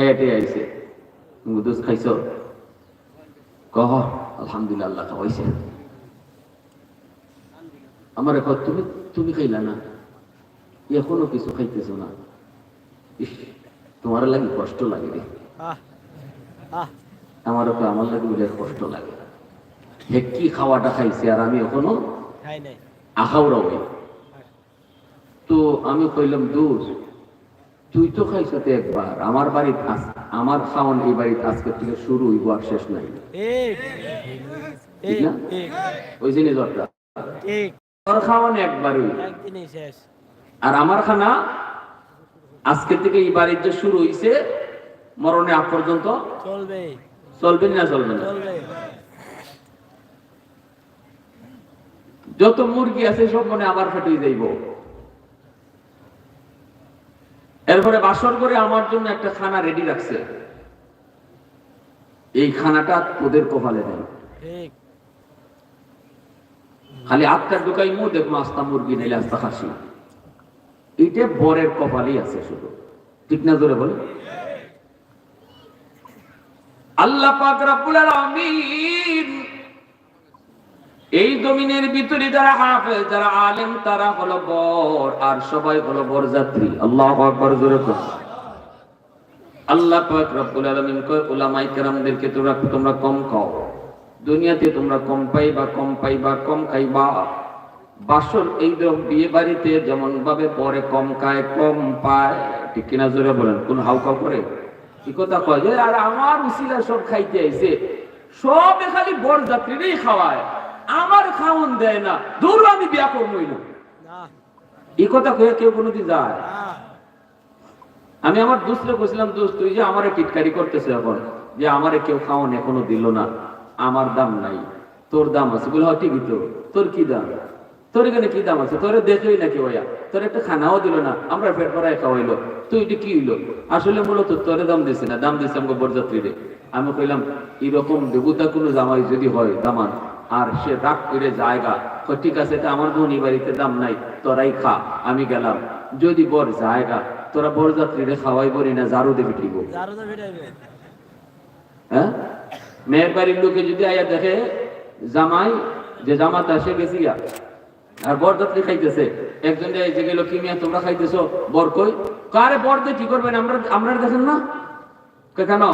খাইয়াটে আইছে। খাইছ? কহ আলহামদুলিল্লাহ খাওয়াইছে আমার এখন তুমি তুমি খাইলা না? এখনও কিছু খাইতেছো না? ইস তোমার লাগে কষ্ট লাগে রে। আহ তো আমার লাগে বিরাট কষ্ট লাগে। হে কি খাওয়াটা খাইছে আর আমি এখনও নাই। হই তো আমি কইলাম দূর তুই তো একবার। আমার বাড়ি আমার খাওয়ান এই বাড়িতে আজকের থেকে শুরু হইব আর শেষ নাই। ঠিক। না? ওই জিনিসটা ঠিক। তোর খাওয়ান একবারই। আর আমার খানা আজকে থেকে এই বাড়ির যে শুরু হইছে মরণে আগ পর্যন্ত চলবে। চলবে না চলবে না? যত মুরগি আছে সব মনে আবার ফেটে যাইব। এরপরে বাসর করে আমার জন্য একটা খানা রেডি রাখছে। এই খানাটা তোদের কপালে দেয় খালি আত্মার ঢুকাই মু দেখব আস্তা মুরগি নাইলে আস্তা খাসি। এইটা বরের কপালেই আছে শুধু। ঠিক না ধরে বলে? আল্লাহ পাক রব্বুল আলামিন এই জমিনের ভিতরে যারা হাফেজ, যারা আলেম, তারা হলো বর, আর সবাই হলো বরযাত্রী আল্লাহু আকবার, জোরে আল্লাহ পাক রব্বুল আলামিন কয়, উলামায়ে কেরামদেরকে তোমরা তোমরা কম খাও। দুনিয়াতে তোমরা কম পাইবা কম পাইবা, কম খাইবা। বাসর এই যে বিয়ে বাড়িতে যেমন ভাবে পরে কম খায়, কম পায়। ঠিক কিনা জোরে বলেন? কোন হাউকাউ করে? কি কথা কয়? যে, আর আমার উসিলা সব খাইতে আইছে। সব খালি বর যাত্রীরই খাওয়ায়। আমার খাওন দেয় না দূর আমি বিয়া করবই না। এই কথা কয়ে কেউ কোনোদিন যায়? আমি আমার দুসরে বলছিলাম দোস্ত তুই যে আমারে টিটকারি করতেছে এখন যে আমারে কেউ খাওয়ান এখনও দিল না আমার দাম নাই তোর দাম আছে। বলে হয় ঠিকই তো তোর কি দাম? তোর এখানে কি দাম আছে? তোরে দেখলোই নাকি কেউ ইয়া তোর একটা খানাও দিল না আমরা পেট ভরায় খাওয়াইলো তুই এটা কি হইল? আসলে মূলত তোরে দাম দিছে না দাম দিছে আমাকে বরযাত্রী রে আমি কইলাম এরকম দেবতা কোনো জামাই যদি হয় দামান আর সে রাগ করে জায়গা। কয়, ঠিক আছে এটা আমার বোন এই বাড়িতে দাম নাই তোরাই খা আমি গেলাম। যদি বর জায়গা তোরা বরযাত্রীরে খাওয়াই বলি না জারু দেবে ঠিক যারও তো ফিটাইবে। হ্যাঁ? মেয়ের বাড়ির লোকে যদি আয়া দেখে জামাই যে জামাত আসে গেছি গা, আর বরযাত্রী খাইতেছে একজন যে গেল কি মিয়া তোমরা খাইতেছো? বর কই কারে বর দিয়ে কি করবেন? আমরা আমরা দেখেন না? কই কেন?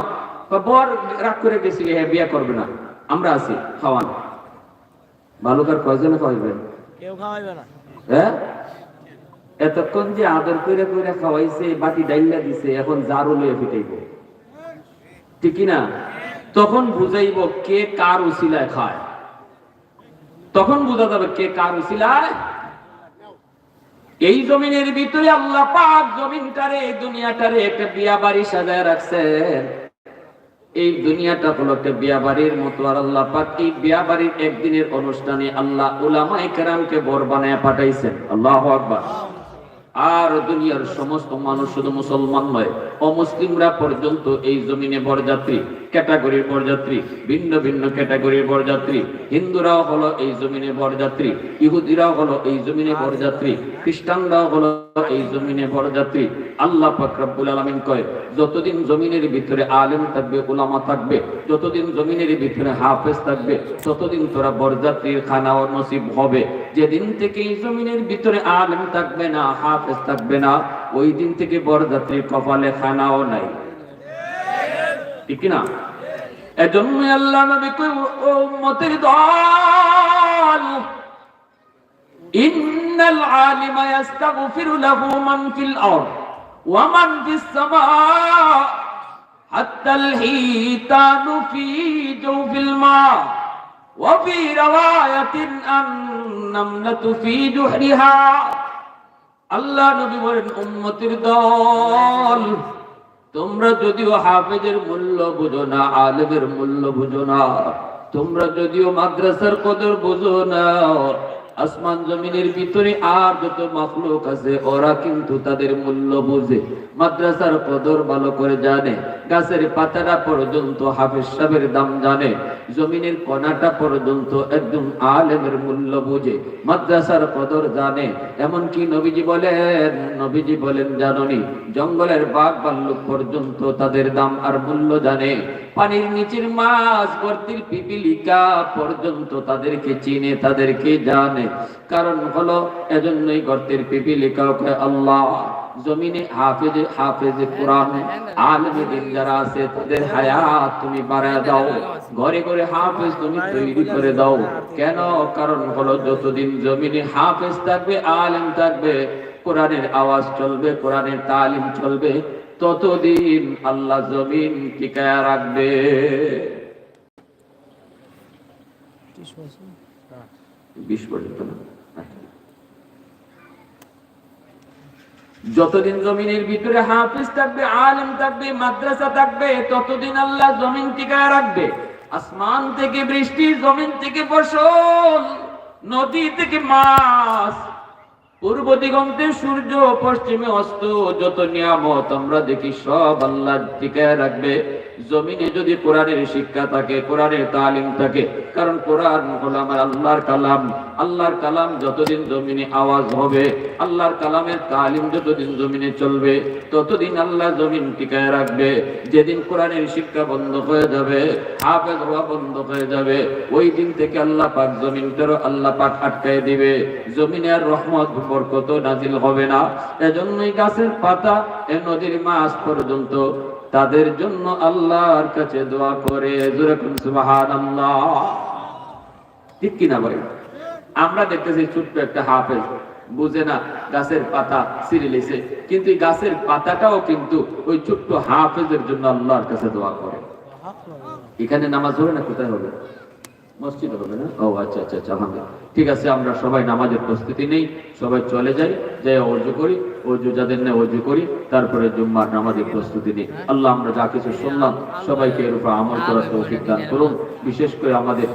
কয়, বর রাগ করে গেছি হ্যাঁ বিয়া করবে না আমরা আছি খাওয়ান। বালুকার কয়জনে খাওয়াইবেন? কেউ খাওয়াইবে না। হ্যাঁ? এতক্ষণ যে আদর করে করে খাওয়াইছে বাটি ডাইলা দিছে এখন জারু লয়ে ফিটাইব। ঠিক না? তখন বুঝাইব কে কার উসিলায় খায়। তখন বোঝা যাবে কে কার উসিলায়। এই জমিনের ভিতরে আল্লাহ পাক জমিনটারে দুনিয়াটারে একটা বিয়া বাড়ি সাজায় রাখছেন। এই দুনিয়াটা হলো একটা বিয়া বাড়ির মতো আর আল্লাহ পাক এই বিয়া বাড়ির একদিনের অনুষ্ঠানে আল্লাহ উলামা একরামকে বর বানায় পাঠাইছেন। আল্লাহ আকবার। আর দুনিয়ার সমস্ত মানুষ শুধু মুসলমান নয় অমুসলিমরা পর্যন্ত এই জমিনে বরযাত্রী, ক্যাটাগরির বরযাত্রী, ভিন্ন ভিন্ন ক্যাটাগরির বরযাত্রী। হিন্দুরাও হলো এই জমিনে বরযাত্রী, ইহুদিরাও হলো এই জমিনে বরযাত্রী, খ্রিস্টানরাও হলো এই জমিনে বরযাত্রী। আল্লাহ পাক রব্বুল আলামিন কয়, যতদিন জমিনের ভিতরে আলেম থাকবে, উলামা থাকবে, যতদিন জমিনের ভিতরে হাফেজ থাকবে, ততদিন তোরা বরযাত্রীর খানাও নসিব হবে। যেদিন থেকে এই জমিনের ভিতরে আলেম থাকবে না, হাফেজ থাকবে না ওই দিন থেকে বরযাত্রীর কপালে খানাও নাই ঠিক কি না এজন্য আল্লাহ নবী কই ও উম্মতের দল إن العالم يستغفر له من في الأرض ومن في السماء حتى الحيتان في جوف الماء وفي رواية النملة في جحرها আল্লাহ নবী বলেন উন্মতির দল, তোমরা যদিও হাফেজের মূল্য বুঝো না, আলেমের মূল্য বুঝো না, তোমরা যদিও মাদ্রাসার কদর বুঝো না আসমান জমিনের ভিতরে আর যত মাখলুক আছে, ওরা কিন্তু তাদের মূল্য বুঝে। মাদ্রাসার কদর ভালো করে জানে, গাছের পাতাটা পর্যন্ত হাফিজ সাহেবের দাম জানে, জমিনের কণাটা পর্যন্ত একদম আলেমের মূল্য বুঝে। মাদ্রাসার কদর জানে, এমনকি নবীজি বলেন নবীজি বলেন, জাননি, জঙ্গলের বাঘ ভাল্লুক পর্যন্ত তাদের দাম আর মূল্য জানে। পানির নিচের মাছ গর্তির পিপিলিকা পর্যন্ত তাদেরকে চিনে, তাদেরকে জানে। কারণ হলো, এজন্যই গর্তের পিপিলিকাকে আল্লাহ জমিনে হাফেজে হাফেজে কোরআন আলমে দিন যারা আছে, তাদের হায়াত তুমি বাড়ায় দাও। ঘরে ঘরে হাফেজ তুমি তৈরি করে দাও। কেন? কারণ হলো, যতদিন জমিনে হাফেজ থাকবে, আলেম থাকবে, কোরআনের আওয়াজ চলবে, কোরআনের তালিম চলবে ততদিন আল্লাহ জমিন টিকায় রাখবে। বিশ পর্যন্ত যতদিন জমিনের ভিতরে হাফিজ থাকবে আলেম থাকবে মাদ্রাসা থাকবে ততদিন আল্লাহ জমিন টিকায় রাখবে। আসমান থেকে বৃষ্টি জমিন থেকে ফসল নদী থেকে মাছ পূর্ব দিগন্তে সূর্য পশ্চিমে অস্ত যত নিয়ামত আমরা দেখি সব আল্লাহ টিকায় রাখবে। জমিনে যদি কোরআনের শিক্ষা থাকে, কোরআনের তালিম থাকে, কারণ কোরআন হলো আমার আল্লাহর কালাম। আল্লাহর কালাম যতদিন জমিনে আওয়াজ হবে, আল্লাহর কালামের তালিম যতদিন জমিনে চলবে, ততদিন আল্লাহ জমিন টিকায় রাখবে। যেদিন কোরআনের শিক্ষা বন্ধ হয়ে যাবে, হাফেজ হওয়া বন্ধ হয়ে যাবে, ওই দিন থেকে আল্লাহ পাক জমিনটারও আল্লাহ পাক আটকায় দিবে। জমিনে আর রহমত বরকত নাজিল হবে না। এজন্যই গাছের পাতা, এ নদীর মাছ পর্যন্ত তাদের জন্য আল্লাহর কাছে দোয়া করে। ঠিক কিনা বলে আমরা দেখতেছি ছোট্ট একটা হাফেজ, বুঝে না গাছের পাতা সিরিলিসে কিন্তু এই গাছের পাতাটাও কিন্তু ওই ছোট্ট হাফেজের জন্য আল্লাহর কাছে দোয়া করে। এখানে নামাজ হবে না কোথায় হবে? মসজিদ হবে না? ও আচ্ছা আচ্ছা আচ্ছা আলহামদুলিল্লাহ ঠিক আছে, আমরা সবাই নামাজের প্রস্তুতি নেই, সবাই চলে যাই যাই অর্জু করি, অর্জু যাদের নেই, অর্জু করি, তারপরে জুম্মার নামাজের প্রস্তুতি নেই। আল্লাহ, আমরা যা কিছু শুনলাম, সবাইকে এর উপর আমল করার তৌফিক দান করুন, বিশেষ করে আমাদের